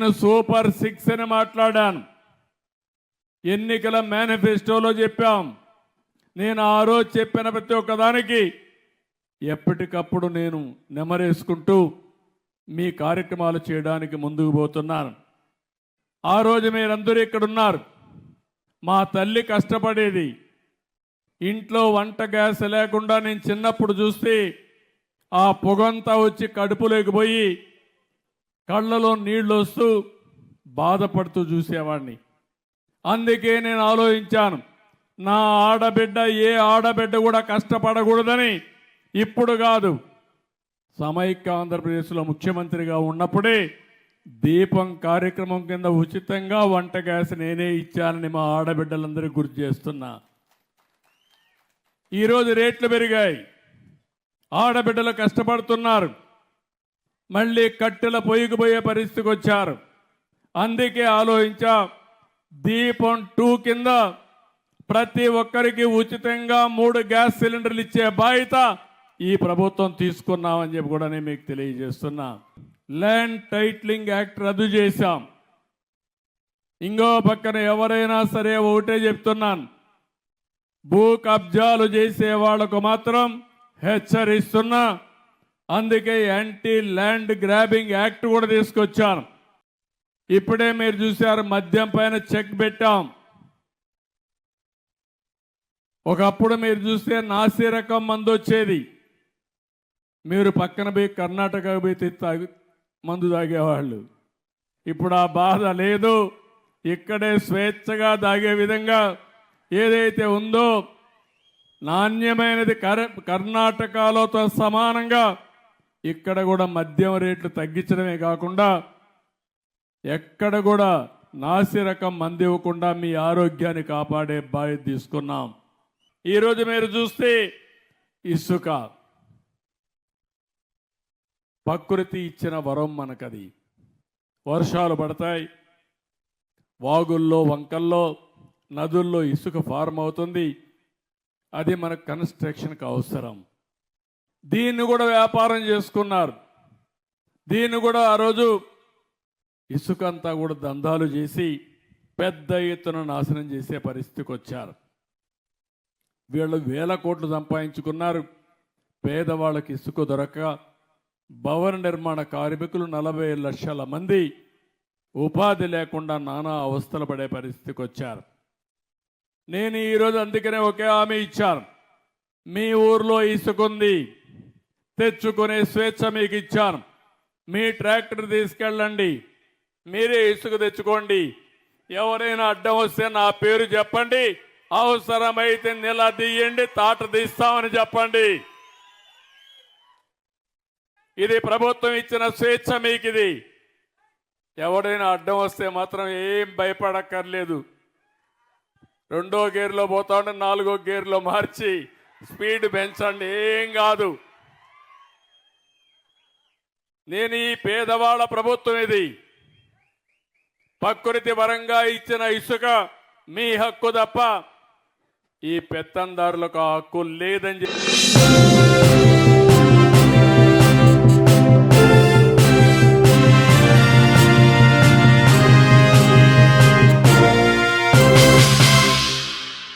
నేను super six అని మాట్లాడాను. ఎన్నికల మేనిఫెస్టోలో చెప్పాం. నేను ఆ రోజు చెప్పిన ప్రతి ఒక్కదానికి ఎప్పటికప్పుడు నేను నెమరేసుకుంటూ మీ కార్యక్రమాలు చేయడానికి ముందుకు పోతున్నాను. ఆ రోజు మీరందరూ ఇక్కడున్నారు. మా తల్లి కష్టపడేది. ఇంట్లో వంట గ్యాస్ లేకుండా నేను చిన్నప్పుడు చూస్తే ఆ పొగంతా వచ్చి కడుపులోకి పోయి కళ్ళలో నీళ్ళు వస్తూ బాధపడుతూ చూసేవాడిని అందుకే నేను ఆలోచించాను నా ఆడబిడ్డ ఏ ఆడబిడ్డ కూడా కష్టపడకూడదని. ఇప్పుడు కాదు సమైక్య ఆంధ్రప్రదేశ్లో ముఖ్యమంత్రిగా ఉన్నప్పుడే దీపం కార్యక్రమం కింద ఉచితంగా వంట గ్యాస్ నేనే ఇచ్చానని మా ఆడబిడ్డలందరికీ గుర్తు చేస్తున్నా. ఈరోజు రేట్లు పెరిగాయి ఆడబిడ్డలు కష్టపడుతున్నారు. మళ్ళీ కట్టెల పొయ్యిపోయే పరిస్థితికి వచ్చారు. అందుకే ఆలోచించా దీపం టూ కింద ప్రతి ఒక్కరికి ఉచితంగా మూడు గ్యాస్ సిలిండర్లు ఇచ్చే బాధ్యత ఈ ప్రభుత్వం తీసుకున్నామని చెప్పి కూడా నేను మీకు తెలియజేస్తున్నా. ల్యాండ్ టైట్లింగ్ యాక్ట్ రద్దు చేశాం. ఇంకో పక్కన ఎవరైనా సరే ఒకటే చెప్తున్నాను. భూ కబ్జాలు చేసే వాళ్ళకు మాత్రం హెచ్చరిస్తున్నా. అందుకే యాంటీ ల్యాండ్ గ్రాబింగ్ యాక్ట్ కూడా తీసుకొచ్చాను. ఇప్పుడే మీరు చూశారు మద్యం పైన చెక్ పెట్టాం. ఒకప్పుడు మీరు చూస్తే నాసి రకం మందు వచ్చేది. మీరు పక్కన పోయి కర్ణాటక పోయి తాగి మందు తాగేవాళ్ళు. ఇప్పుడు ఆ బాధ లేదు. ఇక్కడే స్వేచ్ఛగా తాగే విధంగా ఏదైతే ఉందో నాణ్యమైనది కర కర్ణాటకలోతో సమానంగా ఇక్కడ కూడా మద్యం రేట్లు తగ్గించడమే కాకుండా ఎక్కడ కూడా నాసి రకం మంది ఇవ్వకుండా మీ ఆరోగ్యాన్ని కాపాడే బాధ్యత తీసుకున్నాం. ఈరోజు మీరు చూస్తే ఇసుక. ప్రకృతి ఇచ్చిన వరం మనకది. వర్షాలు పడతాయి. వాగుల్లో వంకల్లో నదుల్లో ఇసుక ఫార్మ్ అవుతుంది. అది మనకు కన్స్ట్రక్షన్కి అవసరం. దీన్ని కూడా వ్యాపారం చేసుకున్నారు. దీన్ని కూడా ఆ రోజు ఇసుక అంతా కూడా దందాలు చేసి పెద్ద ఎత్తున నాశనం చేసే పరిస్థితికి వచ్చారు. వీళ్ళు వేల కోట్లు సంపాదించుకున్నారు. పేదవాళ్ళకి ఇసుక దొరక భవన నిర్మాణ కార్మికులు నలభై లక్షల మంది ఉపాధి లేకుండా నానా అవస్థలు పడే పరిస్థితికి వచ్చారు. నేను ఈరోజు అందుకనే ఒకే హామీ ఇచ్చాను. మీ ఊర్లో ఇసుకుంది. తెచ్చుకునే స్వేచ్ఛ మీకు ఇచ్చాను. మీ ట్రాక్టర్ తీసుకెళ్ళండి. మీరే ఇసుక తెచ్చుకోండి. ఎవరైనా అడ్డం వస్తే నా పేరు చెప్పండి. అవసరమైతే నిలదీయండి తాట తీస్తామని చెప్పండి. ఇది ప్రభుత్వం ఇచ్చిన స్వేచ్ఛ మీకు ఇది ఎవడైనా అడ్డం వస్తే మాత్రం ఏం భయపడక్కర్లేదు. రెండో గేర్లో పోతా ఉంటే నాలుగో గేర్లో మార్చి స్పీడ్ పెంచండి ఏం కాదు. నేను ఈ పేదవాళ్ళ ప్రభుత్వం ఇది. ప్రకృతి పరంగా ఇచ్చిన ఇసుక మీ హక్కు తప్ప ఈ పెత్తందారులకు ఆ హక్కు లేదని చెప్పి